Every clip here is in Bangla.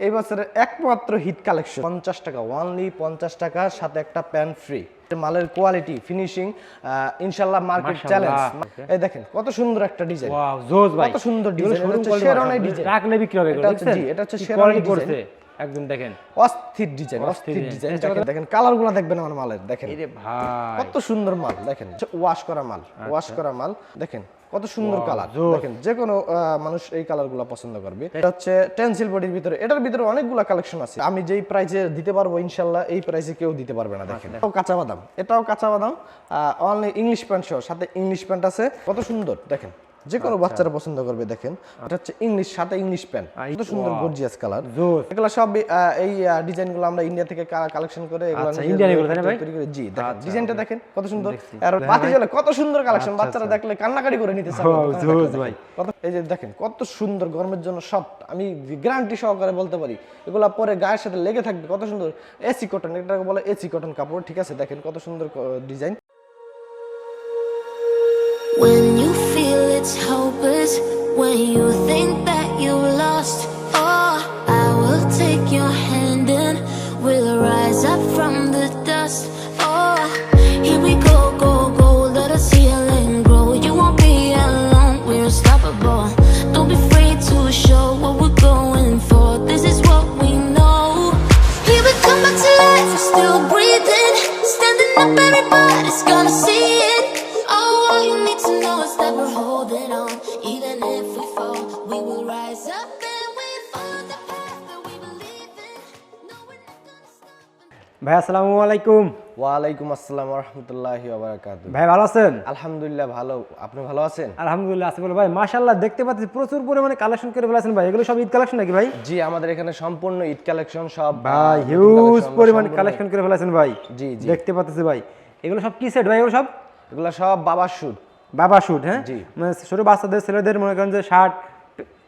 এই বছরের একমাত্র হিট কালেকশন পঞ্চাশ টাকা ওনলি পঞ্চাশ টাকা সাথে একটা প্যান্ট ফ্রি মালের কোয়ালিটি ফিনিশিং ইনশাল্লাহ মার্কেট চ্যালেঞ্জ এই দেখেন কত সুন্দর একটা ডিজাইন ওয়াও জোস ভাই। কত সুন্দর এটা quality শেরওয়ানি design। রাখলে বিক্রি হবে এটা হচ্ছে- জি, এটা হচ্ছে শেরওয়ানি একদম দেখেন। অস্থির ডিজাইন অস্থির ডিজাইন দেখেন কালারগুলো দেখবেন আমার মালের দেখেন। কত সুন্দর মাল দেখেন। ওয়াশ করা মাল ওয়াশ করা মাল দেখেন। কত সুন্দর কালার দেখেন যে কোনো আহ, মানুষ এই কালারগুলো পছন্দ করবে। এটা হচ্ছে টেন্সিল বডির ভিতরে। এটার ভিতরে অনেকগুলো কালেকশন আছে। আমি যেই প্রাইসে দিতে পারব ইনশাল্লাহ এই প্রাইসে কেউ দিতে পারবে না দেখেন। এটাও কাঁচা বাদাম। এটাও কাঁচা বাদাম অনলি ইংলিশ প্যান্ট সহ সাথে ইংলিশ প্যান্ট আছে। কত সুন্দর দেখেন। যে কোনো বাচ্চারা পছন্দ করবে দেখেন। এটা হচ্ছে ইংলিশ সাথে ইংলিশ প্যান্ট কত সুন্দর গর্জিয়াস কালার এগুলো সব এই ডিজাইনগুলো আমরা ইন্ডিয়া থেকে কালেকশন করে এগুলো আচ্ছা, নিজেদের এগুলো, তাই না ভাই? তৈরি করে। জি দেখেন ডিজাইনটা দেখেন কত সুন্দর। আর পাতি জলে কত সুন্দর কালেকশন বাচ্চারা দেখলে কান্নাকাটি করে নিতে চাবে ভাই। কত এই যে দেখেন কত সুন্দর গরমের জন্য সব আমি গ্যারান্টি সহকারে বলতে পারি এগুলা পরে গায়ের সাথে লেগে থাকবে কত সুন্দর। এসি কটন এটাকে বলে এসি কটন কাপড় ঠিক আছে? দেখেন কত সুন্দর design it's hopeless, when you think that you lost, holding on. Even if we fall, we will rise up and we follow the path that we believe in. No, we're not gonna stop. ভাই আসসালামু আলাইকুম। ওয়ালাইকুম আসসালাম রহমতুল্লাহি ওবারাকাতু ভাই ভালো আছেন? আলহামদুলিল্লাহ ভালো। আপনি ভালো আছেন? আলহামদুলিল্লাহ আছি বলে ভাই মাশাআল্লাহ দেখতে পাচ্ছি প্রচুর পরিমাণে কালেকশন করে ফেলেছেন ভাই। এগুলো সব ঈদ কালেকশন নাকি ভাই? জি আমাদের এখানে সম্পূর্ণ ঈদ কালেকশন সব ভাই হিউজ পরিমাণে কালেকশন করে ফেলেছেন ভাই। জি, জি। দেখতে পাচ্ছি ভাই। এগুলো সব কি সেট ভাই? এগুলো সব? এগুলা সব বাবার শুট বাবা শুট হ্যাঁ? জি। মানে ছোট বাচ্চাদের ছেলেদের মনে করেন যে শার্ট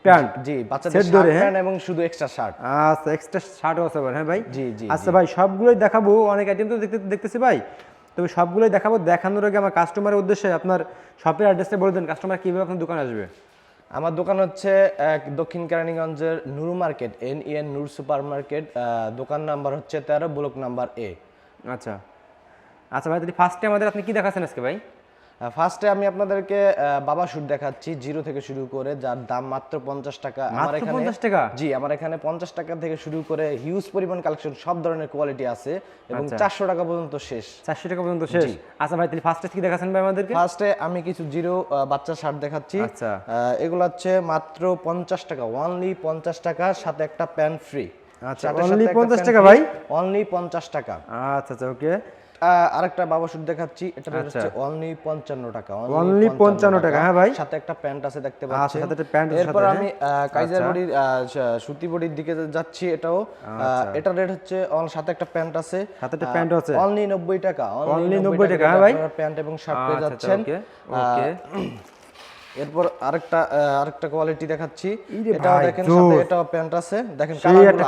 প্যান্ট। জি বাচ্চাদের শার্ট ধরে, হ্যাঁ? প্যান্ট এবং শুধু এক্সট্রা শার্ট আচ্ছা এক্সট্রা শার্টও আছে হ্যাঁ ভাই? জি, জি, আচ্ছা ভাই সবগুলোই দেখাবো অনেক আইটেম তো দেখতে দেখতেছি ভাই। তবে সবগুলোই দেখাবো দেখানোর আগে আমার কাস্টমারের উদ্দেশ্যে আপনার শপের অ্যাড্রেসটা বলে দেন কাস্টমার কীভাবে আপনার দোকানে আসবে? আমার দোকান হচ্ছে এক দক্ষিণ কেরানীগঞ্জের Nuru market N N Noor super market দোকান নাম্বার হচ্ছে তেরো ব্লক নাম্বার এ আচ্ছা। আচ্ছা ভাই তাহলে ফার্স্টে আমাদের আপনি কি দেখাচ্ছেন আজকে ভাই? ফার্স্টে আমি আপনাদেরকে বাবা শুট দেখাচ্ছি জিরো থেকে শুরু করে যার দাম মাত্র পঞ্চাশ টাকা। আমার এখানে 50 টাকা? জি আমার এখানে পঞ্চাশ টাকা থেকে শুরু করে হিউজ পরিমাণ কালেকশন সব ধরনের কোয়ালিটি আছে এবং আচ্ছা। চারশো টাকা পর্যন্ত শেষ। চারশো টাকা পর্যন্ত শেষ? আচ্ছা ভাই তাহলে ফার্স্টে কি দেখাচ্ছেন ভাই আমাদেরকে? ফার্স্টে আমি কিছু জিরো বাচ্চা শার্ট দেখাচ্ছি। আচ্ছা। এগুলো হচ্ছে মাত্র পঞ্চাশ টাকা অনলি পঞ্চাশ টাকা সাথে একটা প্যান্ট ফ্রি আচ্ছা, only 50 টাকা ভাই? অনলি পঞ্চাশ টাকা। আচ্ছা আচ্ছা ওকে আরেকটা বাবা শুট দেখাচ্ছি এটা আচ্ছা। হচ্ছে অনলি পঞ্চান্ন টাকা অনলি 55 টাকা, হ্যাঁ ভাই? সাথে একটা প্যান্ট আছে দেখতে আচ্ছা, পাচ্ছেন সাথে একটা প্যান্ট আছে এরপর আমি হ্যাঁ? কাইজার আচ্ছা। বডির সুতি বডির দিকে যাচ্ছি এটাও এটা রেট হচ্ছে অল সাথে একটা প্যান্ট আছে সাথে একটা প্যান্ট আছে? অনলি নব্বই টাকা অনলি 90 টাকা, হ্যাঁ ভাই? প্যান্ট এবং শার্ট পেয়ে যাচ্ছেন ওকে, ওকে। এরপর আরেকটা আরেকটা কোয়ালিটি দেখাচ্ছি। এটা দেখেন সাথে এটাও প্যান্ট আছে। দেখেন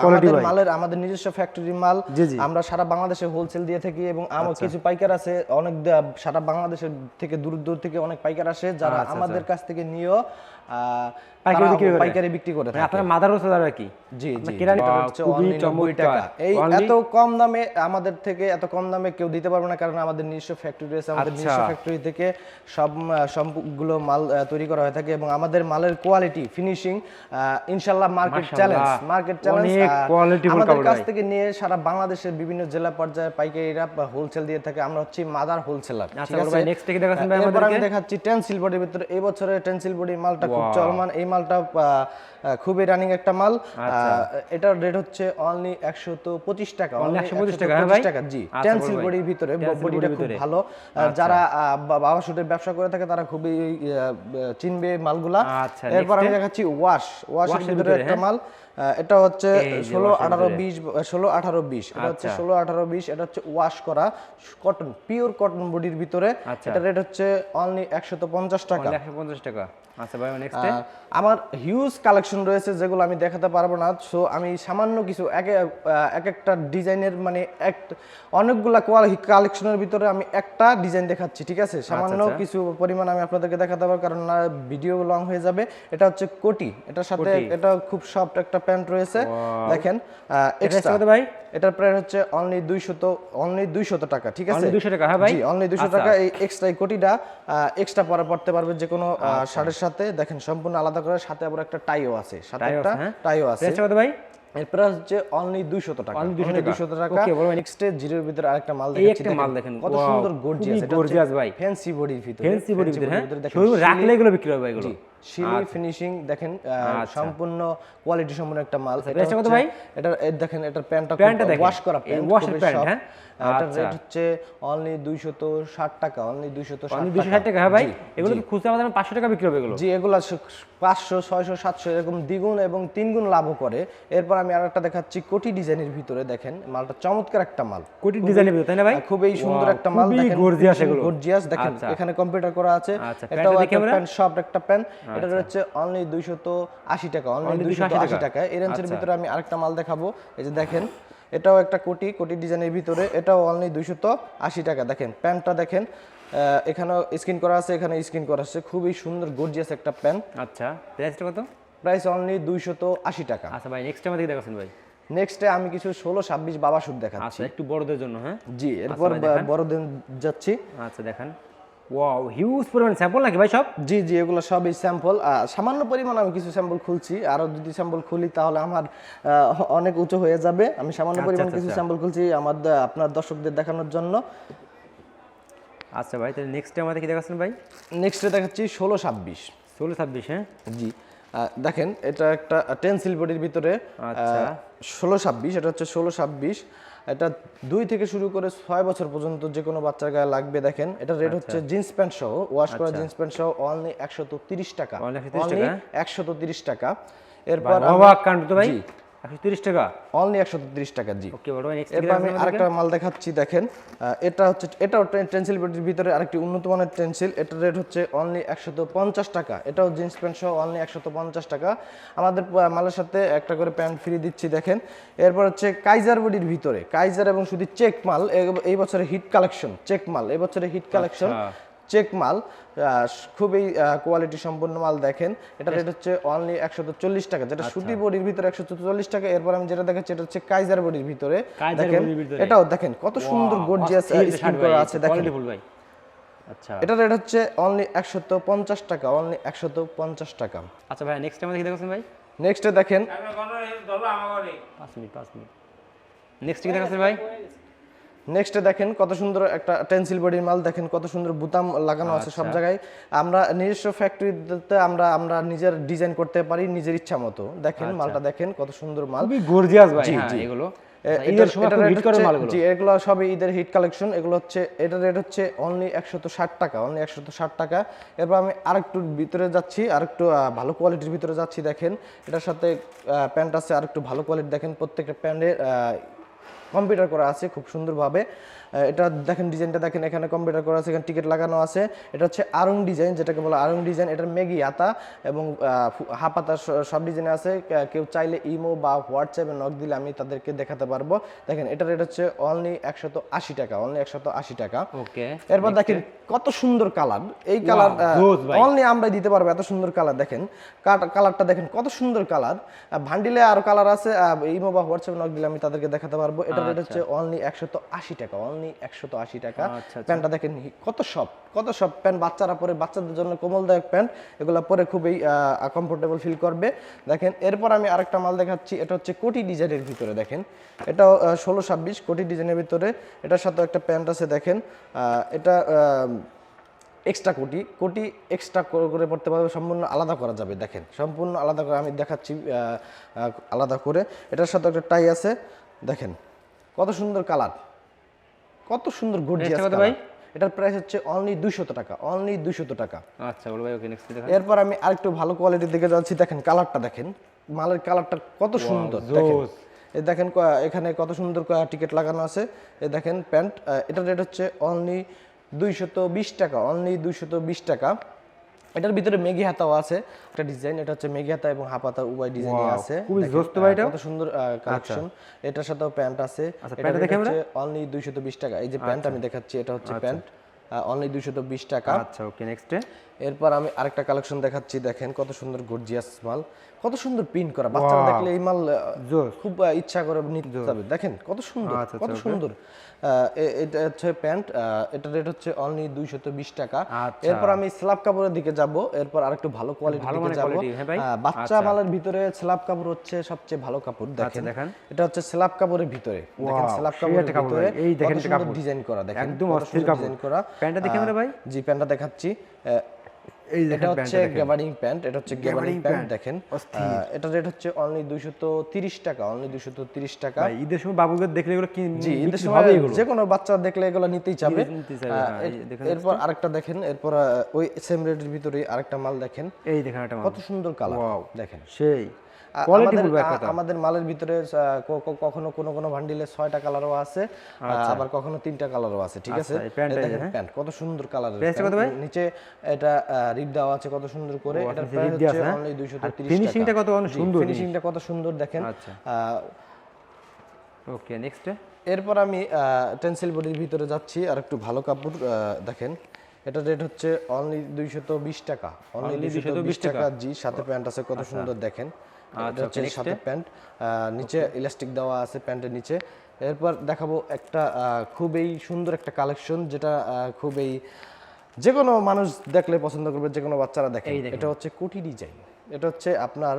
আমাদের। মালের আমাদের নিজস্ব ফ্যাক্টরি মাল। আমরা সারা বাংলাদেশে হোলসেল দিয়ে থাকি এবং আমার আচ্ছা। কিছু পাইকার আছে। অনেক সারা বাংলাদেশের থেকে দূর দূর থেকে অনেক পাইকার আসে যারা আচ্ছা, আমাদের কাছ থেকে নিয়েও আহ, পাইকারি বিক্রি করে? পাইকারি বিক্রি করে থাকে। আপনার মাদার হোসেন আর কি? জি জি কেরানি- এটা বাহ, হচ্ছে খুবই only 90 চমৎকার। টাকা। এই এত কম দামে আমাদের থেকে এত কম দামে কেউ দিতে পারবে না কারণ আমাদের নিজস্ব ফ্যাক্টরি আছে আমাদের। নিজস্ব ফ্যাক্টরি থেকে সব সবগুলো মাল তৈরি করা হয়ে থাকে এবং আমাদের মালের কোয়ালিটি ফিনিশিং ইনশাল্লাহ মার্কেট চ্যালেঞ্জ মার্কেট চ্যালেঞ্জ আমাদের কাছ থেকে নিয়ে সারা বাংলাদেশের বিভিন্ন জেলা পর্যায়ে পাইকারিরা হোলসেল দিয়ে থাকে। আমরা হচ্ছি মাদার হোলসেলার আচ্ছা, থেকে ভাই এরপর আমি দেখাচ্ছি টেন্সিল বডির ভিতরে। এই বছরের টেন্সিল বডির মালটা খুব চলমান এই মালটা খুবই রানিং একটা মাল। আচ্ছা। এটার রেট হচ্ছে অনলি একশো তো পঁচিশ টাকা 125 টাকা, 125 হ্যাঁ? টাকা। জি আচ্ছা, টেন্সিল বডির ভিতরে বডিটা খুব ভালো। যারা বাবা শুটের ব্যবসা করে থাকে তারা খুবই চিনবে মালগুলা। আচ্ছা, এরপর আমি দেখাচ্ছি ওয়াশ ওয়াশের ভিতরে একটা হ্যাঁ? মাল। এটা হচ্ছে ষোলো আঠারো বিশ ষোলো আঠারো বিশ। এটা হচ্ছে আচ্ছা। ষোলো আঠারো বিশ। এটা হচ্ছে ওয়াশ করা কটন পিওর কটন বডির ভিতরে। আচ্ছা। এটা রেট হচ্ছে অনলি একশো পঞ্চাশ টাকা। একশো পঞ্চাশ টাকা। আচ্ছা ভাই নেক্সটে আমার হিউজ কালেকশন রয়েছে যেগুলো আমি দেখাতে পারব না। সো আমি সামান্য কিছু এক এক একটা ডিজাইনের মানে এক অনেকগুলা কালেকশনের ভিতরে আমি একটা ডিজাইন দেখাচ্ছি ঠিক আছে? সামান্য। কিছু পরিমাণ আমি আপনাদেরকে দেখাতে পারব কারণ ভিডিও লং হয়ে যাবে। এটা হচ্ছে কোটি। এটার সাথে এটা খুব সফট একটা প্যান্ট রয়েছে। দেখেন এক্সট্রা ভাই? এটার প্রাইস হচ্ছে অনলি দুইশত অনলি দুইশত টাকা ঠিক আছে? 200 টাকা, হ্যাঁ ভাই? অনলি দুইশো আচ্ছা। টাকা। এই এক্সট্রা এই কোটিটা এক্সট্রা পরে পড়তে পারবে যে কোনো শার্টের সাথে। দেখেন সম্পূর্ণ আলাদা করে সাথে আবার একটা টাইও আছে। সাথে একটা হ্যাঁ? টাইও আছে। ভাই? এর প্রাইস হচ্ছে অনলি 200 টাকা। Only 200 টাকা। 200 বড় ভাই। নেক্সট জিরোর ভিতরে আরেকটা মাল এই দেখাচ্ছি। একটা মাল দেখেন, কত সুন্দর গর্জিয়াস ভাই। ফ্যান্সি বডির ভিতরে। ফ্যান্সি বডি ভিতরে হ্যাঁ? রাখলে এগুলো বিক্রি হবে এগুলো। শিলি ফিনিশিং দেখেন আচ্ছা। সম্পূর্ণ কোয়ালিটি সম্পন্ন একটা মাল এটা কত ভাই? এটা দেখেন এটার প্যান্টটা প্যান্টটা দেখেন। ওয়াশ করা প্যান্ট প্যান্ট, হ্যাঁ? এটার আচ্ছা। রেট হচ্ছে অনলি 260 টাকা অনলি 260 অনলি টাকা হ্যাঁ ভাই এগুলো। খুচরা বাজারে পাঁচশো টাকা বিক্রি হবে এগুলো জি এগুলো পাঁচশো ছয়শো সাতশো এরকম দ্বিগুণ এবং তিনগুণ লাভও করে এরপর আমি আরেকটা দেখাচ্ছি কোটি ডিজাইনের ভিতরে দেখেন মালটা চমৎকার একটা মাল কোটি ডিজাইনের ভিতরে তাই না ভাই খুবই সুন্দর একটা মাল দেখেন গর্জিয়াস এগুলো গর্জিয়াস দেখেন আচ্ছা। এখানে কম্পিউটার করা আছে আচ্ছা, এটাও একটা প্যান্ট সফট একটা প্যান্ট এটা হচ্ছে অনলি 280 টাকা অনলি 280 280 টাকা। এই রেঞ্জের আচ্ছা। ভিতরে আমি আরেকটা মাল দেখাবো। এই যে দেখেন এটাও একটা কোটি কোটি ডিজাইনের ভিতরে এটাও অনলি 280 টাকা। দেখেন প্যান্টটা দেখেন এখানেও স্ক্রিন করা আছে এখানে স্ক্রিন করা আছে। খুবই সুন্দর গর্জিয়াস একটা প্যান্ট। আচ্ছা প্রাইসটা কত? প্রাইস অনলি 280 টাকা। আচ্ছা ভাই নেক্সট আমাদের দেখাচ্ছেন ভাই। নেক্সটে আমি কিছু ষোলো ছাব্বিশ বাবা সুদ দেখাচ্ছি। আচ্ছা একটু বড়দের জন্য হ্যাঁ? জি এরপর ভাই, দেখান। যাচ্ছি। আচ্ছা দেখেন। ওয়াও হিউজ পরিমাণ স্যাম্পল নাকি ভাই সব? জি জি এগুলো সবই স্যাম্পল সামান্য পরিমাণ আমি কিছু স্যাম্পল খুলছি। আরও যদি স্যাম্পল খুলি তাহলে আমার অনেক উঁচু হয়ে যাবে। আমি সামান্য আচ্ছা, পরিমাণ আচ্ছা, কিছু আচ্ছা। স্যাম্পল খুলছি আমার আপনার দর্শকদের দেখানোর জন্য। আচ্ছা ভাই তাহলে নেক্সট আমাদের কি দেখাচ্ছেন ভাই? নেক্সটে দেখাচ্ছি ষোলো ছাব্বিশ। ষোলো ছাব্বিশ হ্যাঁ? জি। দেখেন এটা একটা টেন্সিল বডির ভিতরে আচ্ছা। ষোলো ছাব্বিশ এটা হচ্ছে ষোলো ছাব্বিশ। এটা দুই থেকে শুরু করে ছয় বছর পর্যন্ত যে কোনো বাচ্চার গায়ে লাগবে দেখেন এটা রেট হচ্ছে জিন্স প্যান্ট সহ ওয়াশ করা জিন্স প্যান্ট সহ অনলি একশত তিরিশ টাকা। অনলি 130 টাকা? একশত তিরিশ টাকা। এরপর অবাক কাণ্ড তো ভাই? জি। একশো তিরিশ টাকা? অনলি একশো তিরিশ টাকা জি। ওকে বড় এরপর আমি আরেকটা মাল দেখাচ্ছি দেখেন। এটা হচ্ছে এটাও টেন্সিল ভিতরে আরেকটি উন্নত মানের টেন্সিল। এটার রেট হচ্ছে অনলি একশত পঞ্চাশ টাকা। এটাও জিন্স প্যান্ট সহ অনলি একশত পঞ্চাশ টাকা। আমাদের মালের সাথে একটা করে প্যান্ট ফ্রি দিচ্ছি দেখেন। এরপর হচ্ছে কাইজার বডির ভিতরে। কাইজার এবং শুধু চেক মাল এই বছরে হিট কালেকশন চেক মাল। এই বছরে হিট কালেকশন চেক মাল খুবই কোয়ালিটি সম্পন্ন মাল দেখেন। এটা রেট হচ্ছে অনলি একশত চল্লিশ টাকা যেটা সুতি বডির ভিতরে একশো চল্লিশ টাকা। এরপর আমি যেটা দেখাচ্ছি এটা হচ্ছে কাইজার বডির ভিতরে। দেখেন এটাও দেখেন কত সুন্দর গর্জিয়াস স্ক্রিন করা আছে দেখেন। ভাই। আচ্ছা। এটা রেট হচ্ছে অনলি একশত পঞ্চাশ টাকা অনলি একশত পঞ্চাশ টাকা। আচ্ছা ভাই নেক্সট টাইম কি দেখাচ্ছেন ভাই? নেক্সটে দেখেন। পাঁচ মিনিট পাঁচ মিনিট। নেক্সট কি দেখাচ্ছেন ভাই? নেক্সটে দেখেন কত সুন্দর একটা টেন্সিল বডির মাল দেখেন কত সুন্দর বুতাম লাগানো আছে সব জায়গায়। আমরা নিজস্ব ফ্যাক্টরিতে আমরা আমরা নিজের ডিজাইন করতে পারি নিজের ইচ্ছা মতো। দেখেন মালটা দেখেন কত সুন্দর মাল। খুবই গর্জিয়াস ভাই। হ্যাঁ এগুলো। আচ্ছা, ঈদের সময় হিট করে মালগুলো। জি এগুলো সবই ঈদের হিট কালেকশন এগুলো হচ্ছে এটার রেট হচ্ছে অনলি একশত ষাট টাকা অনলি একশত ষাট টাকা। এরপর আমি আরেকটু ভিতরে যাচ্ছি আরেকটু ভালো কোয়ালিটির ভিতরে যাচ্ছি দেখেন। এটার সাথে প্যান্ট আছে আরেকটু ভালো কোয়ালিটি দেখেন প্রত্যেকটা প্যান্টের কম্পিউটার করা আছে খুব সুন্দরভাবে। এটা দেখেন ডিজাইনটা দেখেন এখানে কম্পিউটার করা আছে এখানে টিকিট লাগানো আছে। এটা হচ্ছে আরং ডিজাইন যেটাকে বলে আরং ডিজাইন এটার মেগি আতা এবং স- সব ডিজাইনে আছে। কেউ চাইলে ইমো বা হোয়াটসঅ্যাপে নক দিলে আমি তাদেরকে দেখাতে পারব। দেখেন এটার রেট হচ্ছে অনলি একশত আশি টাকা অনলি একশত আশি টাকা। ওকে এরপর দেখেন কত সুন্দর কালার এই কালার অনলি আমরা দিতে পারব এত সুন্দর কালার দেখেন। কালারটা দেখেন কত সুন্দর কালার ভান্ডিলে আরও কালার আছে ইমো বা হোয়াটসঅ্যাপ নক দিলে আমি তাদেরকে দেখাতে পারব। এটা রেট হচ্ছে অনলি একশত আশি টাকা অনলি একশত আশি টাকা। আচ্ছা, আচ্ছা। প্যান্টটা দেখেন কত সব কত সব প্যান্ট বাচ্চারা পরে বাচ্চাদের জন্য কোমলদায়ক প্যান্ট এগুলো পরে খুবই কমফোর্টেবল ফিল করবে। দেখেন এরপর আমি আরেকটা মাল দেখাচ্ছি এটা হচ্ছে কোটি ডিজাইনের ভিতরে দেখেন। এটাও ষোলো ছাব্বিশ কোটি ডিজাইনের ভিতরে। এটার সাথে একটা প্যান্ট আছে দেখেন আহ, এটা এক্সট্রা কোটি কোটি এক্সট্রা করে পড়তে পারবে সম্পূর্ণ আলাদা করা যাবে দেখেন। সম্পূর্ণ আলাদা করে আমি দেখাচ্ছি আলাদা করে। এটার সাথে একটা টাই আছে দেখেন। কত সুন্দর কালার? কত সুন্দর গর্জিয়াস কত ভাই? এটার প্রাইস হচ্ছে অনলি দুইশত টাকা অনলি দুইশত টাকা। আচ্ছা বড় ভাই ওকে নেক্সট দেখা। এরপর আমি আরেকটু ভালো কোয়ালিটির দিকে যাচ্ছি দেখেন কালারটা দেখেন। মালের কালারটা কত সুন্দর দেখেন। এই দেখেন এখানে কত সুন্দর টিকিট লাগানো আছে। এই দেখেন প্যান্ট এটার রেট হচ্ছে অনলি দুইশত বিশ টাকা অনলি দুইশত বিশ টাকা। এটার ভিতরে মেগি হাতাও আছে একটা ডিজাইন এটা হচ্ছে মেঘি হাতা এবং হাফ হাতা উভয় ডিজাইন আছে। খুবই জোস্ত ভাই এটা। কত সুন্দর কালেকশন এটার সাথেও প্যান্ট আছে। আচ্ছা, এটা প্যান্টটা দেখে আমরা? অনলি 220 টাকা। এই যে প্যান্ট আমি দেখাচ্ছি এটা হচ্ছে প্যান্ট। অনলি 220 টাকা। আচ্ছা ওকে নেক্সটে এরপর আমি আরেকটা কালেকশন দেখাচ্ছি দেখেন কত সুন্দর গর্জিয়াস মাল কত সুন্দর প্রিন্ট করা। বাচ্চারা দেখলে এই মাল খুব ইচ্ছা করে নিতে যাবে দেখেন কত সুন্দর আচ্ছা, কত আচ্ছা, সুন্দর। এটা হচ্ছে প্যান্ট এটার রেট হচ্ছে অনলি দুইশত বিশ টাকা। আচ্ছা। এরপর আমি স্ল্যাব কাপড়ের দিকে যাব এরপর আরেকটু ভালো কোয়ালিটির দিকে যাব। হ্যাঁ? বাচ্চা মালের ভিতরে স্ল্যাব কাপড় হচ্ছে সবচেয়ে ভালো কাপড় দেখেন। দেখান। এটা হচ্ছে স্ল্যাব কাপড়ের ভিতরে। দেখেন স্ল্যাব কাপড়ের ভিতরে এই দেখেন। ডিজাইন করা দেখেন একদম অস্থির কাপড়। ডিজাইন করা। প্যান্টটা দেখি আহ, ভাই? জি প্যান্টটা দেখাচ্ছি। এটা হচ্ছে গ্যাবারিং প্যান্ট এটা হচ্ছে গ্যাবারিং প্যান্ট দেখেন। এটা রেট হচ্ছে অনলি দুইশত তিরিশ টাকা অনলি দুইশত তিরিশ টাকা। ঈদের সময় বাবুকে দেখলে এগুলো কি জি ঈদের সময় যে কোনো বাচ্চা দেখলে এগুলো নিতেই চাবে। হ্যাঁ, এরপর আরেকটা দেখেন এরপর ওই সেম রেটের ভিতরে আরেকটা মাল দেখেন। এই দেখেন একটা মাল। কত সুন্দর কালার দেখেন। সেই। আমাদের- মালের ভিতরে কখনো কোনো কোনো ভান্ডিলে ছয়টা কালারও আছে আবার কখনো তিনটা কালারও আছে ঠিক আছে? আচ্ছা, দেখেন হ্যাঁ? প্যান্ট কত সুন্দর ভাই? নিচে এটা রিপ দেওয়া আছে কত সুন্দর করে। এটার প্রাইস হচ্ছে হ্যাঁ? অনলি 230 finishing কত সুন্দর ফিনিশিংটা কত সুন্দর দেখেন। আচ্ছা। ওকে নেক্সটে এরপর আমি টেন্সিল বডির ভিতরে যাচ্ছি আর একটু ভালো কাপড় দেখেন। এটা রেট হচ্ছে অনলি দুইশত বিশ টাকা অনলি দুইশত বিশ 220 টাকা। জি সাথে প্যান্ট আছে কত সুন্দর দেখেন। এটা হচ্ছে সাথে প্যান্ট। নিচে ইলাস্টিক দেওয়া আছে প্যান্টের নিচে। এরপর দেখাবো একটা খুবই সুন্দর একটা কালেকশন যেটা খুবই যে কোনো মানুষ দেখলে পছন্দ করবে যে কোনো বাচ্চারা দেখে এটা হচ্ছে কোটি ডিজাইন। এটা হচ্ছে আপনার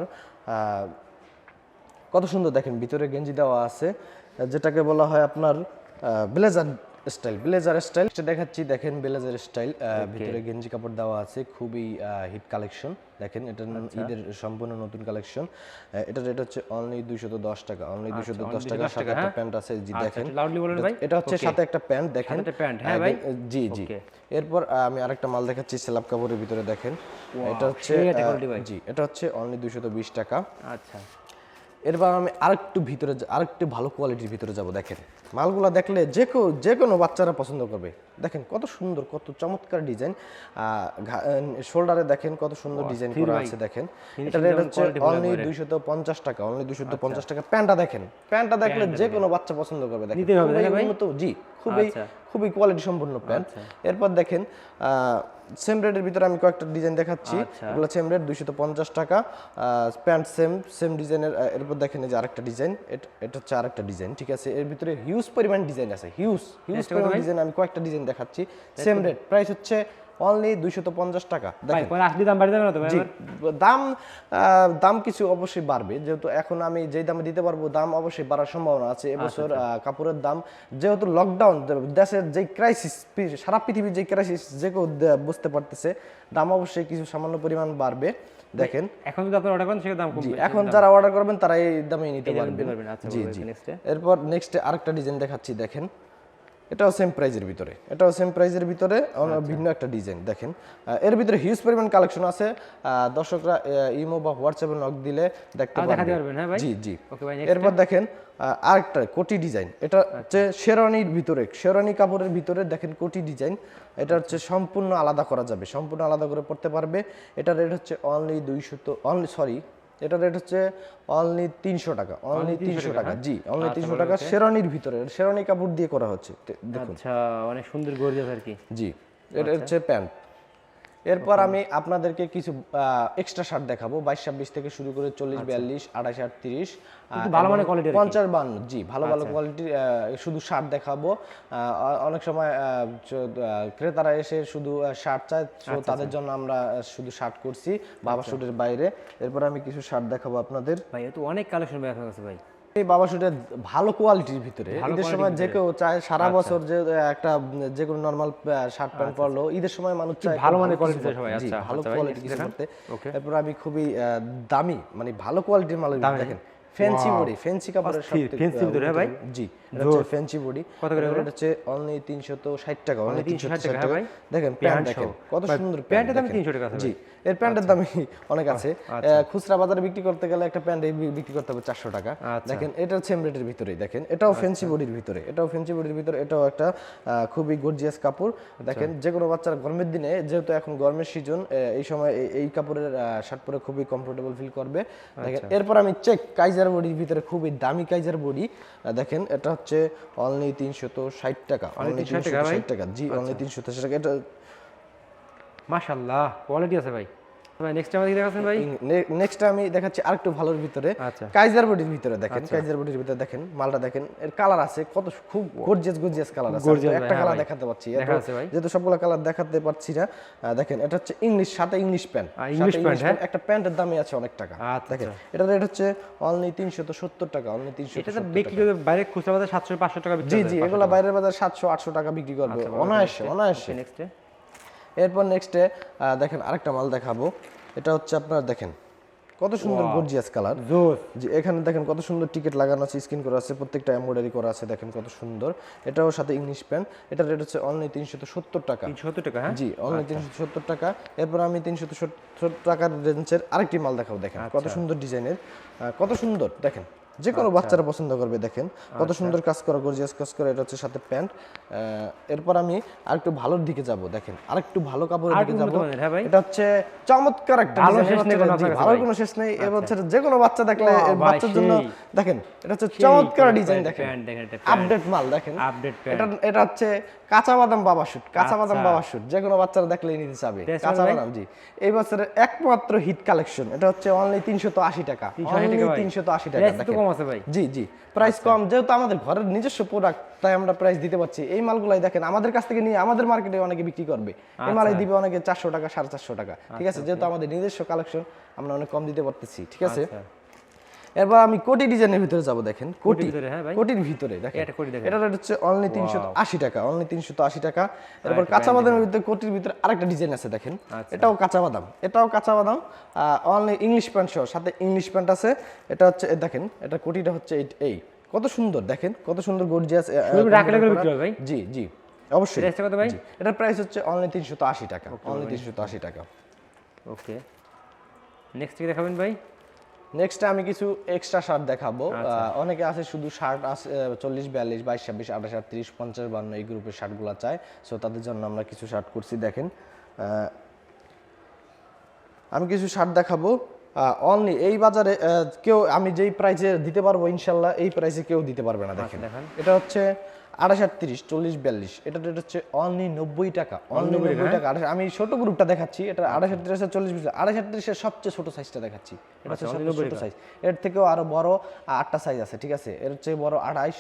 কত সুন্দর দেখেন ভিতরে গেঞ্জি দেওয়া আছে যেটাকে বলা হয় আপনার ব্লেজার স্টাইল ব্লেজার স্টাইল। দেখাচ্ছি দেখেন ব্লেজার স্টাইল ভিতরে গেঞ্জি কাপড় দেওয়া আছে খুবই হিট কালেকশন দেখেন এটা ঈদের সম্পূর্ণ নতুন কালেকশন এটা রেট হচ্ছে অনলি দুইশত দশ টাকা অনলি দুইশত দশ টাকা সাথে একটা প্যান্ট আছে জি দেখেন। লাউডলি বলেন এটা- হচ্ছে সাথে একটা প্যান্ট দেখেন। হ্যাঁ ভাই? জি জি। এরপর আমি আরেকটা মাল দেখাচ্ছি স্ল্যাব কাপড়ের ভিতরে দেখেন। এটা হচ্ছে। জি এটা হচ্ছে অনলি দুইশত বিশ টাকা। আচ্ছা। এরপর আমি আরেকটু ভিতরে আরেকটু ভালো কোয়ালিটির ভিতরে যাব দেখেন। মালগুলা দেখলে যে কেউ যে কোনো বাচ্চারা পছন্দ করবে। দেখেন কত সুন্দর কত চমৎকার ডিজাইন শোল্ডারে দেখেন কত সুন্দর ডিজাইন করা আছে দেখেন। এটা রেট হচ্ছে অনলি দুইশত পঞ্চাশ টাকা অনলি দুইশত পঞ্চাশ টাকা। প্যান্টটা দেখেন প্যান্টটা দেখলে যে কোনো বাচ্চা পছন্দ করবে দেখেন। নিতেই হবে, জি খুবই আচ্ছা। খুবই কোয়ালিটি সম্পন্ন প্যান্ট এরপর দেখেন সেম রেটের ভিতরে আমি কয়েকটা ডিজাইন দেখাচ্ছি। আচ্ছা। এগুলো সেম রেট দুইশত পঞ্চাশ টাকা। প্যান্ট সেম সেম ডিজাইনের এরপর দেখেন এই যে আরেকটা ডিজাইন এটা হচ্ছে আরেকটা ডিজাইন ঠিক আছে? এর ভিতরে হিউজ পরিমাণ ডিজাইন আছে। হিউজ হিউজ পরিমাণ ডিজাইন আমি কয়েকটা ডিজাইন দেখাচ্ছি। সেম রেট প্রাইস হচ্ছে অনলি দুইশত পঞ্চাশ টাকা। দাম দাম দাম কিছু অবশ্যই বাড়বে। যেহেতু এখন আমি যেই দামে দিতে পারব দাম অবশ্যই বাড়ার সম্ভাবনা আছে। এবছর কাপড়ের দাম যেহেতু লকডাউন দেশের যে ক্রাইসিস সারা পৃথিবীর যে ক্রাইসিস যে কেউ বুঝতে পারতেছে দাম অবশ্যই কিছু সামান্য পরিমাণ বাড়বে। দেখেন। এখন যদি অর্ডার করেন সেটা দাম কমবে। এখন যারা অর্ডার করবেন তারা এই দামে নিতে দামে পারবেন নিতে পারবেন, আচ্ছা, জি জি। এরপর নেক্সট আরেকটা ডিজাইন দেখাচ্ছি দেখেন। এটাও সেম প্রাইজের ভিতরে। এটাও সেম প্রাইজের ভিতরে। আচ্ছা। ভিন্ন একটা ডিজাইন দেখেন। এর ভিতরে হিউজ পরিমাণ কালেকশন আছে। দর্শকরা ইমো বা হোয়াটসঅ্যাপে নক দিলে দেখতে পারবেন হ্যাঁ? জি জি। এরপর দেখেন আরেকটা কোটি ডিজাইন এটা হচ্ছে শেরওয়ানির ভিতরে। শেরওয়ানি কাপড়ের ভিতরে দেখেন কোটি ডিজাইন এটা হচ্ছে সম্পূর্ণ আলাদা করা যাবে। সম্পূর্ণ আলাদা করে পড়তে পারবে। এটা রেট হচ্ছে অনলি দুইশত অনলি সরি এটা রেট হচ্ছে অনলি তিনশো টাকা অনলি তিনশো টাকা জি অনলি তিনশো টাকা শেরানির ভিতরে শেরানি কাপড় দিয়ে করা হচ্ছে দেখুন। আচ্ছা অনেক সুন্দর গর্জিয়াস আর কি। জি এটা হচ্ছে প্যান্ট। এরপর আমি আপনাদেরকে কিছু এক্সট্রা শার্ট দেখাবো। বাইশ ছাব্বিশ থেকে শুরু করে চল্লিশ বিয়াল্লিশ আঠাশ আটত্রিশ ভালো মানের quality আর কি। পঞ্চাশ বান্ন জি ভালো ভালো কোয়ালিটির শুধু শার্ট দেখাবো। আহ, অনেক সময় আহ, ক্রেতারা এসে শুধু শার্ট চায় তো তাদের জন্য আমরা শুধু শার্ট করছি বাবা শুটের বাইরে। এরপর আমি কিছু শার্ট দেখাবো আপনাদের। ভাই তো অনেক কালেকশন ভাই আপনার কাছে ভাই। এই বাবা ভালো কোয়ালিটির ভিতরে। ঈদের সময় যে কেউ চায় সারা বছর যে একটা যে কোনো নর্মাল শার্ট প্যান্ট পরলো ঈদের সময় মানুষ চায় ভালো মানে পরতে। সবাই, আচ্ছা, ভালো আচ্ছা কোয়ালিটি কিছু করতে. এরপর আমি খুবই দামি মানে ভালো কোয়ালিটির মাল দেখেন। ফ্যান্সি বডি ফ্যান্সি কাপড়ের সবথেকে, ভিতরে, ভাই? জি। এটা হচ্ছে ফ্যান্সি বডি। কত করে এগুলো? এটা হচ্ছে অনলি 360 টাকা অনলি 360 360 টাকা, ভাই? দেখেন প্যান্ট দেখেন কত সুন্দর প্যান্টের দাম দেখেন। 300 টাকা জি আচ্ছা। এর প্যান্টের দামই অনেক আছে। খুচরা বাজারে বিক্রি করতে গেলে একটা প্যান্ট বিক্রি করতে হবে 400 টাকা। আচ্ছা। দেখেন এটা সেম রেটের ভিতরেই দেখেন। এটাও ফ্যান্সি বডির ভিতরে এটাও ফ্যান্সি বডির ভিতরে এটাও একটা খুবই গর্জিয়াস কাপড়। দেখেন যে কোনো বাচ্চার গরমের দিনে যেহেতু এখন গরমের সিজন এই সময় এই- এই কাপড়ের শার্ট পরে খুবই কমফোর্টেবল ফিল করবে। দেখেন এরপর আমি চেক কাইজার বডির ভিতরে খুবই দামি কাইজার বডি। দেখেন এটা হচ্ছে অনলি তিনশত ষাট টাকা অনলি 360 টাকা ষাট টাকা। জি অনলি তিনশত ষাট টাকা। এটা মাশাআল্লাহ কোয়ালিটি আছে ভাই। ভাই নেক্সট আমাদের দেখাচ্ছেন ভাই? নেক্সট আমি দেখাচ্ছি আরেকটু ভালোর ভিতরে। কাইজার বডির ভিতরে দেখেন কাইজার বডির ভিতরে দেখেন মালটা দেখেন এর কালার আছে কত খুব গর্জিয়াস গর্জিয়াস কালার আছে। আমি তো Gorgeous ভাই, একটা কালার দেখাতে পাচ্ছি। দেখা এত- আছে ভাই। যেহেতু সবগুলো কালার দেখাতে পারছি না দেখেন এটা হচ্ছে ইংলিশ সাথে ইংলিশ প্যান্ট English pant, হ্যাঁ? একটা প্যান্টের দামই আছে অনেক টাকা। আচ্ছা। দেখেন এটা রেট হচ্ছে অনলি টাকা অনলি তিনশো এটা বিক্রি করে বাইরে খুচরা বাজার 700 500 টাকা বিক্রি জি জি এগুলো বাইরের বাজার সাতশো আটশো টাকা বিক্রি করবে। আচ্ছা, অনায়াসে অনায়াসে। নেক্সট এরপর নেক্সটে দেখেন আরেকটা মাল দেখাবো। এটা হচ্ছে আপনার দেখেন কত সুন্দর গর্জিয়াস কালার জি এখানে দেখেন কত সুন্দর টিকিট লাগানো আছে স্ক্রিন করা আছে প্রত্যেকটা এমব্রয়ডারি করা আছে দেখেন কত সুন্দর। এটাও সাথে ইংলিশ প্যান্ট এটা রেট হচ্ছে অনলি তিনশত সত্তর টাকা। 370 টাকা হ্যাঁ? জি অনলি তিনশো সত্তর টাকা। এরপর আমি তিনশো সত্তর টাকার রেঞ্জের আরেকটি মাল দেখাবো দেখেন। আচ্ছা। কত সুন্দর ডিজাইনের কত সুন্দর দেখেন। যে কোনো বাচ্চারা পছন্দ করবে দেখেন। কত আচ্ছা। সুন্দর কাজ করা গর্জিয়াস কাজ করা এটা হচ্ছে সাথে প্যান্ট। এরপর আমি আরেকটু ভালোর দিকে যাব দেখেন। আরেকটু ভালো কাপড়ের দিকে যাব। হ্যাঁ? এটা হচ্ছে চমৎকার একটা ভালো শেষ নেই এবার কোনো শেষ নেই। এবার হচ্ছে যে কোনো বাচ্চা দেখলে এর বাচ্চার জন্য দেখেন এটা হচ্ছে চমৎকার ডিজাইন দেখেন প্যান্ট দেখেন, এটা আপডেট মাল দেখেন। প্যান্ট। এটা এটা হচ্ছে কাঁচা বাদাম বাবা শুট কাঁচা বাদাম আচ্ছা। বাবা শুট যে কোনো বাচ্চারা দেখলেই নিতে চাবে। কাঁচা বাদাম জি। এই বছরের একমাত্র হিট কালেকশন এটা হচ্ছে অনলি তিনশত আশি টাকা। 380 অনলি টাকা ভাই। তিনশত আশি টাকা দেখেন। কম আছে ভাই। জি জি। প্রাইস কম যেহেতু আমাদের ঘরের নিজস্ব প্রোডাক্ট তাই আমরা প্রাইস দিতে পারছি। এই মালগুলাই দেখেন আমাদের কাছ থেকে নিয়ে আমাদের মার্কেটে অনেকে বিক্রি করবে। এই মালাই দিবে অনেকে চারশো টাকা সাড়ে চারশো টাকা। ঠিক আছে? যেহেতু আমাদের নিজস্ব কালেকশন আমরা অনেক কম দিতে পারতেছি। ঠিক আছে? আচ্ছা। এরপর আমি কোটি ডিজাইনের ভিতরে যাব দেখেন। কোটি ভিতরে, হ্যাঁ ভাই। কোটির ভিতরে দেখেন। এটা কোটি দেখেন। এটা হচ্ছে অনলি তিনশো আশি টাকা অনলি তিনশো আশি টাকা। এরপর কাঁচা বাদামের ভিতরে কোটির ভিতরে আরেকটা ডিজাইন আছে দেখেন। আচ্ছা। এটাও কাঁচা বাদাম এটাও কাঁচা বাদাম অনলি ইংলিশ প্যান্ট সহ সাথে ইংলিশ প্যান্ট আছে। এটা হচ্ছে দেখেন এটা কোটিটা হচ্ছে এই- কত সুন্দর দেখেন কত সুন্দর গর্জিয়াস ভাই? জি জি অবশ্যই। ভাই? এটার প্রাইস হচ্ছে অনলি তিনশো আশি টাকা অনলি তিনশো আশি টাকা। ওকে। নেক্সট কি দেখাবেন ভাই? নেক্সট আমি কিছু এক্সট্রা শার্ট দেখাবো। আচ্ছা। অনেকে আছে শুধু শার্ট আছে চল্লিশ বিয়াল্লিশ বাইশ ছাব্বিশ আঠাশ আটত্রিশ পঞ্চাশ বান্ন এই গ্রুপের শার্টগুলো চায় সো তাদের জন্য আমরা কিছু শার্ট করছি দেখেন। আমি কিছু শার্ট দেখাবো। অনলি এই বাজারে কেউ আমি যেই প্রাইসে দিতে পারব ইনশাল্লাহ এই প্রাইসে কেউ দিতে পারবে না দেখেন। এটা হচ্ছে আটত্রিশ চল্লিশ বিয়াল্লিশ। এটা রেট হচ্ছে অনলি নব্বই টাকা অনলি নব্বই টাকা আঠাশ আমি ছোট গ্রুপটা দেখাচ্ছি এটা আঠাশ আটত্রিশের চল্লিশ বিশ আঠাশ আটত্রিশের সবচেয়ে ছোট সাইজটা দেখাচ্ছি। এটা হচ্ছে সবচেয়ে ছোট সাইজ এর থেকেও আরও বড় আটটা সাইজ আছে ঠিক আছে? এর হচ্ছে বড় আঠাইশ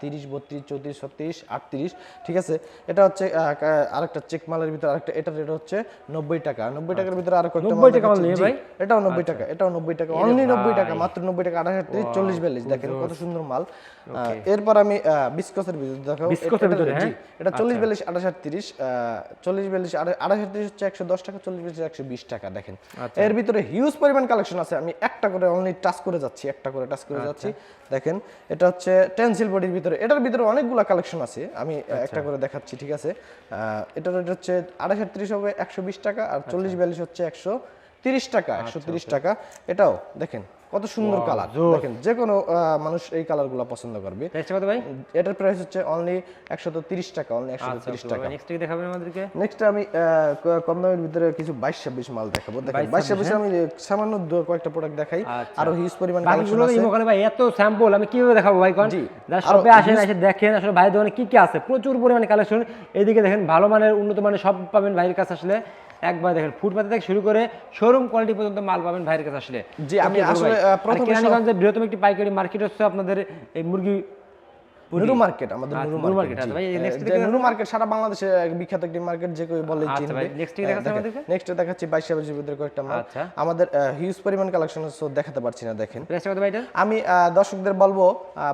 তিরিশ বত্রিশ চৌত্রিশ ছত্রিশ আটত্রিশ ঠিক আছে? এটা হচ্ছে আহ, কা- আরেকটা চেক মালের ভিতরে আরেকটা এটা রেট হচ্ছে নব্বই টাকা। নব্বই টাকার ভিতরে আরও কয়েকটা 90 মাল টাকা ভাই? এটাও নব্বই টাকা এটাও নব্বই টাকা। অনলি নব্বই টাকা মাত্র নব্বই টাকা আঠাশ আটত্রিশ চল্লিশ বিয়াল্লিশ। দেখেন কত সুন্দর মাল। এরপর আমি বিস্কসের ভিতরে এটা- ভিতরে, হ্যাঁ? এটা আটত্রিশ হচ্ছে একশো দশ টাকা চল্লিশ বিয়াল্লিশ একশো বিশ টাকা দেখেন আচ্ছা। এর ভিতরে হিউজ পরিমাণ কালেকশন আছে আমি একটা করে অনলি টাচ করে যাচ্ছি একটা করে টাচ করে যাচ্ছি আচ্ছা। দেখেন এটা হচ্ছে টেন্সিল বডির ভিতরে এটার ভিতরে অনেকগুলো কালেকশন আছে আমি আচ্ছা। একটা করে দেখাচ্ছি ঠিক আছে এটার রেট হচ্ছে আঠাশ আটত্রিশ হবে একশো বিশ টাকা আর আচ্ছা। চল্লিশ বিয়াল্লিশ হচ্ছে একশো তিরিশ টাকা একশো তিরিশ টাকা এটাও দেখেন কত সুন্দর কালার দেখেন যে কোনো মানুষ এই কালারগুলো পছন্দ করবে। কত ভাই? এটার প্রাইস হচ্ছে অনলি একশো তিরিশ টাকা অনলি আচ্ছা তিরিশ টাকা। নেক্সট কি দেখাবেন আমাদেরকে? নেক্সট আমি কম দামের ভিতরে কিছু বাইশ ছাব্বিশ মাল দেখাবো। দেখেন 22, বাইশ ছাব্বিশে আমি সামান্য কয়েকটা প্রোডাক্ট দেখাই। আচ্ছা। আরও হিউজ পরিমাণ কালেকশন আছে। ইমো ভাই এত স্যাম্পল আমি কীভাবে দেখাবো ভাই কোন। যারা শপে আসেন এসে দেখেন আসলে ভাই দোকানে কি কি আছে? প্রচুর পরিমাণে কালেকশন এইদিকে দেখেন ভালো মানের উন্নত মানের সব পাবেন ভাইয়ের কাছে আসলে। একবার দেখেন ফুটপাতে থেকে শুরু করে শোরুম কোয়ালিটি পর্যন্ত মাল পাবেন ভাইয়ের কাছে আসলে। জি, আমি আসলে, প্রথমে বৃহত্তম একটি পাইকারি মার্কেট হচ্ছে আপনাদের এই মুরগি নুরু মার্কেট আমাদের আচ্ছা, নুরু মার্কেট ভাই, নুরু মার্কেট সারা বাংলাদেশে বিখ্যাত একটি মার্কেট যে কেউ বলে আচ্ছা ভাই, আমাদেরকে? নেক্সট দেখাচ্ছি বাইশ সাবের ভিতরে কয়েকটা মাল আচ্ছা। আমাদের হিউজ পরিমাণ কালেকশন দেখাতে পারছি না দেখেন। আমি দর্শকদের বলব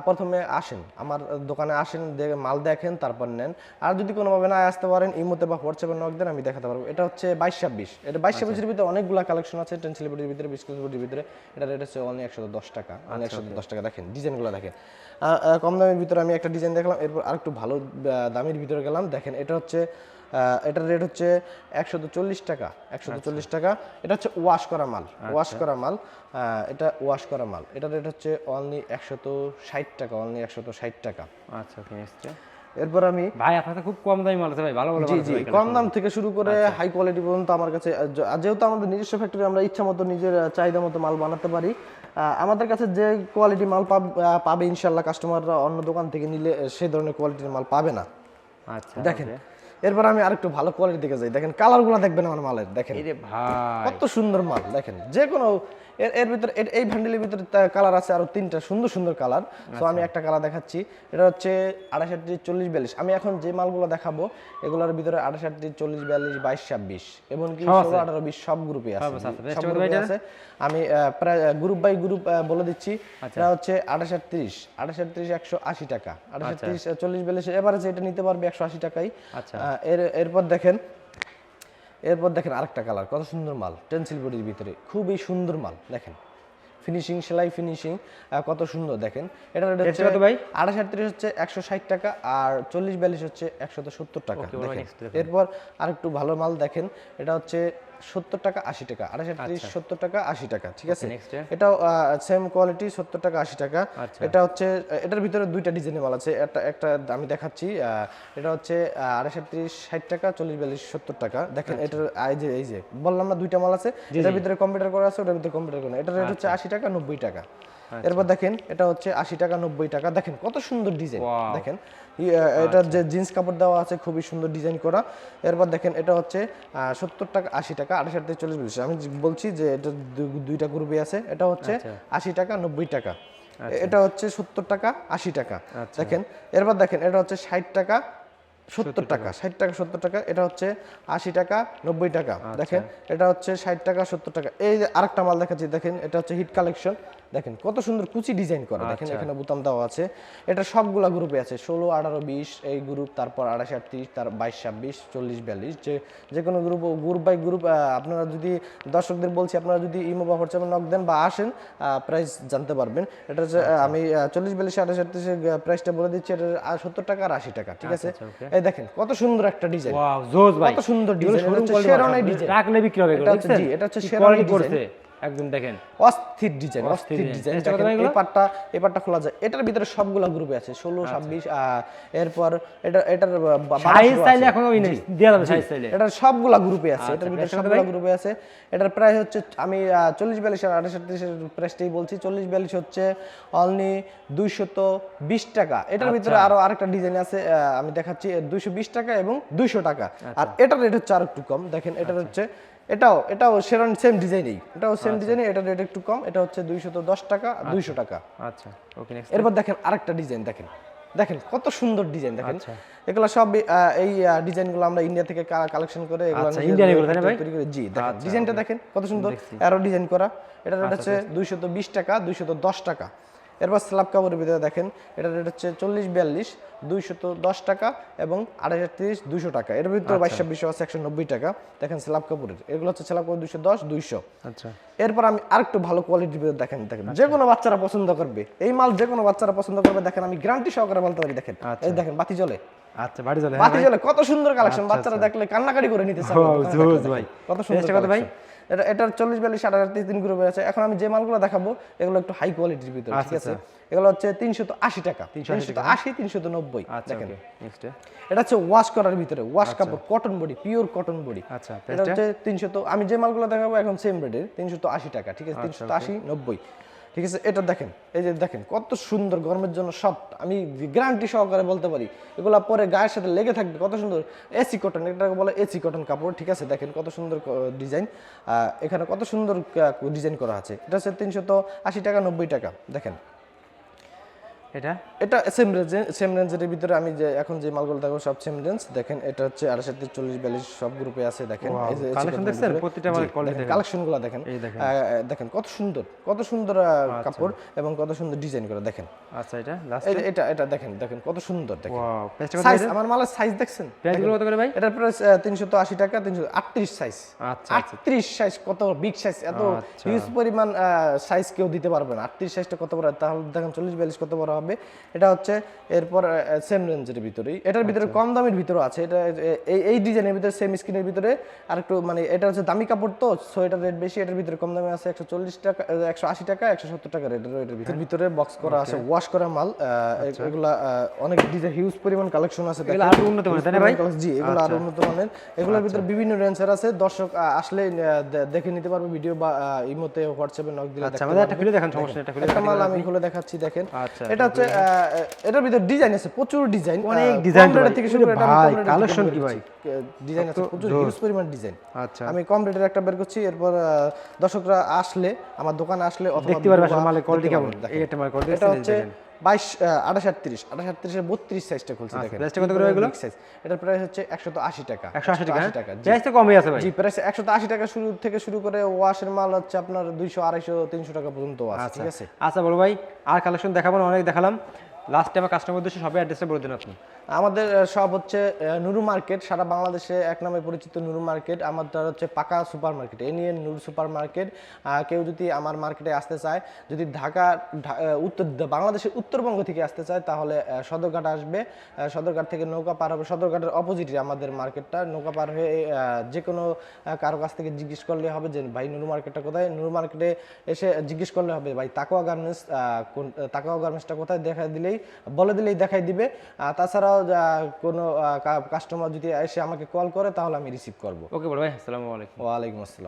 প্রথমে আসেন আমার দোকানে আসেন মাল দেখেন তারপর নেন। আর যদি কোনোভাবে না আসতে পারেন ইমোতে বা হোয়াটসঅ্যাপে নক দেন আমি দেখাতে পারব। এটা হচ্ছে বাইশ ছাব্বিশ। এটা বাইশ ছাব্বিশের ভিতরে অনেকগুলো কালেকশন আছে টেন সেলিব্রিটির ভিতরে বিশ সেলিব্রিটির ভিতরে। এটা রেট হচ্ছে অনলি একশো দশ টাকা অনলি একশো দশ টাকা। দেখেন ডিজাইনগুলো দেখেন। কম দামের ভিতরে আমি একটা ডিজাইন দেখলাম এরপর আরেকটু ভালো আহ, দামের ভিতরে গেলাম। দেখেন এটা হচ্ছে এটার রেট হচ্ছে একশো চল্লিশ টাকা একশো চল্লিশ টাকা। এটা হচ্ছে ওয়াশ করা মাল ওয়াশ করা মাল এটা ওয়াশ করা মাল। এটার রেট হচ্ছে অনলি একশত ষাট টাকা অনলি একশত ষাট টাকা। আচ্ছা এরপর আমি ভাই আপনার খুব কম দামি মাল আছে ভাই ভালো ভালো জি জি কম দাম থেকে শুরু করে হাই কোয়ালিটি পর্যন্ত আমার কাছে আর যেহেতু আমাদের নিজস্ব ফ্যাক্টরি আমরা ইচ্ছা মতো নিজের চাহিদা মতো মাল বানাতে পারি। আমাদের কাছে যে কোয়ালিটি মাল পাব- পাবে ইনশাল্লাহ কাস্টমাররা অন্য দোকান থেকে নিলে সে সেই ধরনের কোয়ালিটির মাল পাবে না। আচ্ছা দেখেন এরপর আমি আরেকটু ভালো কোয়ালিটি দিকে যাই। দেখেন কালার কালারগুলো দেখবেন আমার মালের দেখেন। কত সুন্দর মাল দেখেন। যে কোনো এর এর ভিতরে এই ভ্যান্ডেলের ভিতরে কালার আছে আরও তিনটা সুন্দর সুন্দর কালার তো আমি একটা কালার দেখাচ্ছি। এটা হচ্ছে আঠাশ আটত্রিশ চল্লিশ বিয়াল্লিশ। আমি এখন যে মালগুলো দেখাবো এগুলোর ভিতরে আঠাশ আটত্রিশ চল্লিশ বিয়াল্লিশ বাইশ ছাব্বিশ এবং কি? ষোলো আঠারো বিশ সব গ্রুপে আছে। আচ্ছা। আছে। আমি প্রায় গ্রুপ বাই গ্রুপ বলে দিচ্ছি। আচ্ছা। এটা হচ্ছে আঠাশ আটত্রিশ আঠাশ আটত্রিশ একশো আশি টাকা। আঠাশ আটত্রিশ চল্লিশ বিয়াল্লিশ এবারে এটা নিতে পারবে একশো আশি টাকাই। আচ্ছা। এর এরপর দেখেন এরপর দেখেন আরেকটা কালার কত সুন্দর মাল টেন্সিল বডির ভিতরে খুবই সুন্দর মাল দেখেন। ফিনিশিং সেলাই ফিনিশিং কত সুন্দর দেখেন। এটা কত ভাই? আঠাশ আটত্রিশ হচ্ছে একশো ষাট টাকা আর চল্লিশ বিয়াল্লিশ হচ্ছে একশো সত্তর টাকা এরপর আরেকটু ভালো মাল দেখেন এটা হচ্ছে সত্তর টাকা আশি টাকা আঠাশ আটত্রিশ সত্তর টাকা আশি টাকা ঠিক আছে? এটাও সেম কোয়ালিটি সত্তর টাকা আশি টাকা। আচ্ছা। এটা হচ্ছে এটার ভিতরে দুইটা ডিজাইনের মাল আছে। একটা একটা আমি দেখাচ্ছি এটা হচ্ছে আড়াইশ আটত্রিশ ষাট টাকা চল্লিশ বিয়াল্লিশ সত্তর টাকা। দেখেন আচ্ছা। এটার এই যে এই যে বললাম না দুইটা মাল আছে। এটার ভিতরে কম্পিউটার করা আছে ওটার ভিতরে কম্পিউটার করা এটার রেট হচ্ছে আশি টাকা নব্বই টাকা। এরপর দেখেন এটা হচ্ছে আশি টাকা নব্বই টাকা। দেখেন কত সুন্দর ডিজাইন দেখেন এটার যে জিন্স কাপড় দেওয়া আছে খুবই সুন্দর ডিজাইন করা। এরপর দেখেন এটা হচ্ছে সত্তর টাকা আশি টাকা আঠাশ থেকে চল্লিশ বিশ আমি বলছি যে এটা দুইটা গ্রুপে আছে এটা হচ্ছে আশি টাকা নব্বই টাকা। এটা হচ্ছে সত্তর টাকা আশি টাকা। দেখেন এরপর দেখেন এটা হচ্ছে ষাট টাকা সত্তর টাকা ষাট টাকা সত্তর টাকা এটা হচ্ছে আশি টাকা নব্বই টাকা। দেখেন এটা হচ্ছে ষাট টাকা সত্তর টাকা। এই যে আরেকটা মাল দেখাচ্ছি দেখেন এটা হচ্ছে হিট কালেকশন দেখেন কত সুন্দর কুচি ডিজাইন করা। দেখেন এখানে বোতাম দেওয়া আছে। এটা সবগুলা গ্রুপে আছে। ষোলো আঠারো বিশ এই গ্রুপ তারপর আঠাশ আটত্রিশ তার বাইশ ছাব্বিশ চল্লিশ বিয়াল্লিশ। যে যে কোনো গ্রুপ গ্রুপ বাই গ্রুপ আপনারা যদি দর্শকদের বলছি আপনারা যদি ইমো বা হোয়াটসঅ্যাপে নক দেন বা আসেন প্রাইস জানতে পারবেন। এটা হচ্ছে আহ, আমি চল্লিশ বিয়াল্লিশ আঠাশ আটত্রিশের প্রাইসটা বলে দিচ্ছি। এটা সত্তর টাকা আর আশি টাকা ঠিক আছে? আচ্ছা, এই দেখেন কত সুন্দর একটা ডিজাইন কত সুন্দর ডিজাইন শেরওয়ানি ডিজাইন রাখলে বিক্রি হবে এটা হচ্ছে জি, এটা হচ্ছে শেরওয়ানি ডিজাইন। একদম দেখেন। অস্থির ডিজাইন অস্থির ডিজাইন এই পাটটা এই পাটটা খোলা যায়। এটার ভিতরে সবগুলা গ্রুপে আছে ষোলো আচ্ছা। ছাব্বিশ এরপর এটা এটার সাইজ চাইলে এখন ওই নেই। দেওয়া যাবে সাইজ চাইলে এটার সবগুলা গ্রুপে আছে আচ্ছা, এটার ভিতরে সবগুলা গ্রুপে আছে। এটার প্রাইস হচ্ছে আমি চল্লিশ বিয়াল্লিশ আর আঠাশ আটত্রিশের প্রাইসটাই বলছি। চল্লিশ বিয়াল্লিশ হচ্ছে অনলি দুইশত বিশ টাকা। এটার ভিতরে আচ্ছা। আরও আরেকটা ডিজাইন আছে আমি দেখাচ্ছি দুইশো বিশ টাকা এবং দুইশো টাকা। আচ্ছা। আর এটার রেট হচ্ছে আর একটু কম। দেখেন এটার হচ্ছে এটাও এটাও সেরকম সেম ডিজাইনেই এটাও সেম আচ্ছা। ডিজাইনে এটার রেট একটু কম এটা হচ্ছে দুইশত দশ টাকা দুইশো টাকা। আচ্ছা। ওকে নেক্সট এরপর দেখেন আরেকটা ডিজাইন দেখেন। দেখেন কত সুন্দর ডিজাইন দেখেন। আচ্ছা। এগুলো সব এই ডিজাইনগুলো আমরা ইন্ডিয়া থেকে কালেকশন করে এগুলো আচ্ছা, Indian এগুলো, তাই না ভাই? জি দেখেন আচ্ছা, ডিজাইনটা দেখেন কত সুন্দর। আরও ডিজাইন করা। এটা রেট হচ্ছে দুইশত বিশ টাকা দুইশত দশ টাকা। এরপর স্ল্যাব কাপড়ের ভিতরে দেখেন এটা রেট হচ্ছে চল্লিশ বিয়াল্লিশ দুইশত দশ টাকা এবং আড়াইশ তিরিশ দুইশো টাকা। এর ভিতরে বাইশ ছাব্বিশ আছে একশো নব্বই টাকা। দেখেন স্ল্যাব কাপড়ের এগুলো হচ্ছে স্ল্যাব কাপড় দুইশো দশ দুইশো। আচ্ছা। এরপর আমি আরেকটু ভালো কোয়ালিটির ভিতরে দেখেন দেখেন। যে কোনো বাচ্চারা পছন্দ করবে এই মাল যে কোনো বাচ্চারা পছন্দ করবে দেখেন আমি গ্যারান্টি সহকারে বলতে পারি দেখেন। এই দেখেন বাতি জ্বলে। আচ্ছা বাড়ি চলে বাতি জ্বলে কত সুন্দর কালেকশন বাচ্চারা দেখলে কান্নাকাটি করে নিতে চাবে ভাই। কত সুন্দর ভাই? এটা এটার চল্লিশ বিয়াল্লিশ হাজার তিন গ্রুপে আছে এখন আমি যে মালগুলো দেখাবো এগুলো একটু হাই কোয়ালিটির ভিতরে ঠিক আচ্ছা, আছে এগুলো হচ্ছে তিনশো আশি টাকা তিনশো আশি তিনশো নব্বই আচ্ছা দেখেন। এটা হচ্ছে ওয়াশ করার ভিতরে ওয়াশ কাপড় cotton body pure cotton body আচ্ছা, এটা হচ্ছে তিনশো তো আমি যে মালগুলো দেখাবো এখন সেম রেটের তিনশো তো আশি টাকা ঠিক আছে? আচ্ছা, তিনশো তো আশি নব্বই। ঠিক আছে? এটা দেখেন, এই যে দেখেন, কত সুন্দর গরমের জন্য সফট আমি গ্যারান্টি সহকারে বলতে পারি, এগুলো পরে গায়ের সাথে লেগে থাকবে, কত সুন্দর এসি কটন এটাকে বলে এসি কটন কাপড়, ঠিক আছে? দেখেন কত সুন্দর ডিজাইন এখানে কত সুন্দর ডিজাইন করা আছে। এটা হচ্ছে তিনশো আশি টাকা, নব্বই টাকা, দেখেন। এটা? এটা সেম রেঞ্জ সেম রেঞ্জের ভিতরে আমি যে এখন যে মালগুলো দেখো সব সেম রেঞ্জ দেখেন এটা হচ্ছে আড়াইশো থেকে চল্লিশ বিয়াল্লিশ সব গ্রুপে আছে দেখেন। Collection দেখছেন? প্রতিটা মালের quality দেখেন। কালেকশন দেখেন। দেখেন। কত সুন্দর কত সুন্দর কাপড় এবং কত সুন্দর ডিজাইন করে দেখেন। আচ্ছা এটা লাস্ট এটা এটা দেখেন দেখেন কত সুন্দর দেখেন। সাইজ আমার মালের সাইজ দেখছেন? প্রাইসগুলো কত করে ভাই? এটার প্রাইস তিনশো তো আশি টাকা তিনশো আটত্রিশ সাইজ আচ্ছা আটত্রিশ সাইজ কত বিগ সাইজ এত আচ্ছা। হিউজ পরিমাণ সাইজ কেউ দিতে পারবে না। আটত্রিশ সাইজটা কত বড় তাহলে দেখেন চল্লিশ বিয়াল্লিশ কত বড় হবে। এটা হচ্ছে এরপর সেম রেঞ্জের ভিতরেই। এটার ভিতরে আচ্ছা। কম দামের ভিতরে আছে। এটা এই এই ডিজাইনের ভিতরে সেম স্ক্রিনের ভিতরে আর একটু মানে এটা হচ্ছে দামি কাপড় তো সো এটার রেট বেশি এটার ভিতরে কম দামে আছে একশো চল্লিশ টাকা একশো আশি টাকা একশো সত্তর টাকা রেটের এটার ভিতরে। ভিতরে বক্স করা আছে ওয়াশ করা মাল আচ্ছা। এগুলা অনেক ডিজাইন হিউজ পরিমাণ কালেকশন আছে আরও উন্নত মানের, তাই না ভাই? আচ্ছা। জি এগুলো আরও উন্নত মানের। এগুলোর ভিতরে বিভিন্ন রেঞ্জের আছে। দর্শক আসলে দেখে নিতে পারবে ভিডিও বা ইমোতে হোয়াটসঅ্যাপে নক দিলে আচ্ছা আমাদের একটা। খুলে দেখান সমস্যা একটা খুলে একটা মাল আমি খুলে দেখাচ্ছি দেখেন। আচ্ছা, এটা হচ্ছে এটার ভিতরে ডিজাইন আছে প্রচুর ডিজাইন অনেক ডিজাইন থেকে শুরু করে ভাই, থেকে কি ভাই? ডিজাইন আছে প্রচুর হিউজ পরিমাণ ডিজাইন আচ্ছা আমি কম রেটের একটা বের করছি এরপর আহ, দর্শকরা আসলে আমার দোকানে আসলে অথবা দেখতে পারবে video আসলে মালের quality কেমন। এটা মালের quality এটা হচ্ছে। বাইশ আঠাশ আটত্রিশ। আঠাশ আটত্রিশের বত্রিশ সাইজটা খুলছে দেখেন। price টা কত করে এগুলো? সাইজ এটার প্রাইস হচ্ছে একশো আশি টাকা। একশো আশি টাকা টাকা জি। প্রাইস কমই আছে ভাই। জি প্রাইস একশো আশি টাকা শুরু থেকে শুরু করে ওয়াশের মাল হচ্ছে আপনার দুইশো আড়াইশো তিনশো টাকা পর্যন্ত আছে আচ্ছা। ঠিক আছে? আচ্ছা বলো ভাই আর কালেকশন দেখাবো অনেক দেখালাম। লাস্ট টাইমে কাস্টমার উদ্দেশ্যে সবাই অ্যাড্রেসটা বলে দিন আপনি। আমাদের সব হচ্ছে নুরু মার্কেট, সারা বাংলাদেশে এক নামে পরিচিত নুরু মার্কেট, আমাদের হচ্ছে পাকা সুপার মার্কেট এ নিয়ে নুরু সুপার মার্কেট কেউ যদি আমার মার্কেটে আসতে চায়, যদি ঢাকা উত্তর, বাংলাদেশের উত্তরবঙ্গ থেকে আসতে চায়, তাহলে সদরঘাট আসবে সদরঘাট থেকে নৌকা পার হবে, সদরঘাটের অপোজিটে আমাদের মার্কেটটা, নৌকা পার হয়ে যে কোনো কারও কাছ থেকে জিজ্ঞেস করলে হবে যে, ভাই, নুরু মার্কেটটা কোথায়? নুরু মার্কেটে এসে জিজ্ঞেস করলে হবে, ভাই তাকোয়া গার্মেন্টস কোন তাকোয়া গার্মেন্টসটা কোথায়? দেখা দিলেই বলে দিলেই দেখাই দিবে। তাছাড়াও কোনো কাস্টমার যদি এসে আমাকে কল করে তাহলে আমি রিসিভ করব। ওকে বলো ভাই আসসালামু আলাইকুম। ওয়ালাইকুম আসসালাম।